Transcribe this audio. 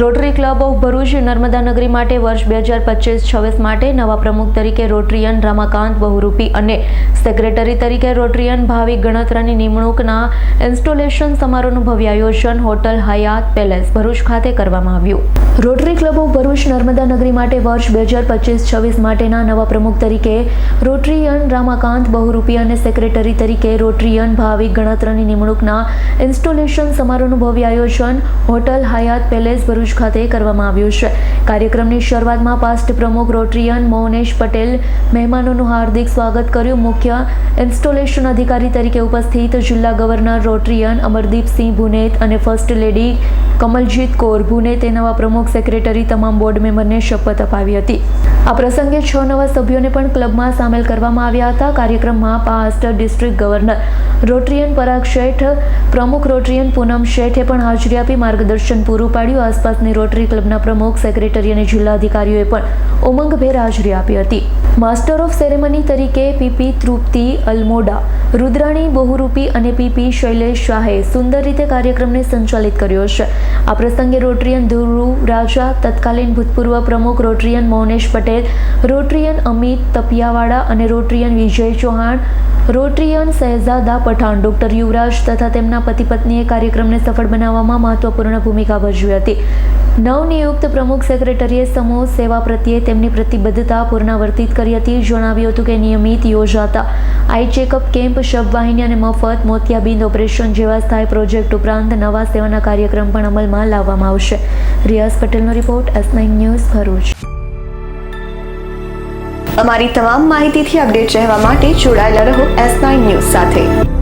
Rotary Club of Bharuch Narmada Nagari માટે વર્ષ બે હજાર પચીસ છવ્વીસ માટે નવા પ્રમુખ તરીકે રોટરીયન રામાકાંત બહુરૂપી અને સેક્રેટરી તરીકે રોટરીયન ભાવિક ગણતરાની નિમણૂકના ઇન્સ્ટોલેશન સમારોહનું ભવ્ય આયોજન હોટલ હયાત પેલેસ ભરૂચ ખાતે કરવામાં આવ્યું. Rotary Club of Bharuch Narmada Nagari માટે વર્ષ બે હજાર પચીસ છવ્વીસ માટેના નવા પ્રમુખ તરીકે રોટરીયન રામાકાંત બહુરૂપી અને સેક્રેટરી તરીકે રોટરીયન ભાવિક ગણતરાની નિમણૂકના ઇન્સ્ટોલેશન સમારોહનું ભવ્ય આયોજન હોટલ હયાત પેલેસ ભરૂચ ખાતે કરવામાં આવ્યું છે. કાર્યક્રમની શરૂઆતમાં પાસ્ટ પ્રમુખ રોટરીયન મોહનેશ પટેલ મહેમાનોનું હાર્દિક સ્વાગત કર્યું. મુખ્ય ઇન્સ્ટોલેશન અધિકારી તરીકે ઉપસ્થિત જિલ્લા ગવર્નર રોટરીયન અમરદીપસિંહ ભુનેત અને ફર્સ્ટ લેડી કમલજીત કૌર ભુનેતે નવા પ્રમુખ સેક્રેટરી તમામ બોર્ડ મેમ્બરને શપથ અપાવી હતી. આ પ્રસંગે છ નવા સભ્યોને પણ ક્લબમાં સામેલ કરવામાં આવ્યા હતા. કાર્યક્રમમાં past district governor Rotarian Parag Sheth, પ્રમુખ રોટરીયન પૂનમ શેઠે પણ હાજરી આપી માર્ગદર્શન પૂરું પાડ્યું. આસપાસની રોટરી ક્લબના પ્રમુખ, સેક્રેટરી અને જિલ્લા અધિકારીઓએ પણ ઉમંગભેર હાજરી આપી હતી. માસ્ટર ઓફ સેરેમની તરીકે પીપી તૃપ્તિ અલમોડા, રુદ્રાણી બહુરૂપી અને પીપી શૈલેષ શાહે સુંદર રીતે કાર્યક્રમને સંચાલિત કર્યો છે. આ પ્રસંગે રોટરિયન ધ્રુવ રાજા, તત્કાલીન ભૂતપૂર્વ પ્રમુખ રોટરિયન મૌનેશ પટેલ, રોટરિયન અમિત તપિયાવાડા અને Rotarian Vijay Chauhan, Rotarian Shahezada Pathan, doctor Yuvraj તથા તેમના પતિ પત્નીએ કાર્યક્રમને સફળ બનાવવામાં મહત્વપૂર્ણ ભૂમિકા ભજવી હતી. નવનિયુક્ત પ્રમુખ સેક્રેટરીએ સમૂહ સેવા પ્રત્યે તેમની પ્રતિબદ્ધતા પુનરાવર્તિત કરી હતી. જણાવ્યું હતું કે નિયમિત યોજાતા આઈ ચેકઅપ કેમ્પ, શબવાહિની અને મફત મોતિયાબિંદ ઓપરેશન જેવા સ્થાયી પ્રોજેક્ટ ઉપરાંત નવા સેવાના કાર્યક્રમ પણ અમલમાં લાવવામાં આવશે. રિયાઝ પટેલનો રિપોર્ટ, એસ ન્યૂઝ ભરૂચ. અમારી તમામ માહિતીથી અપડેટ રહેવા માટે જોડાયેલા રહો એસ ન્યૂઝ સાથે.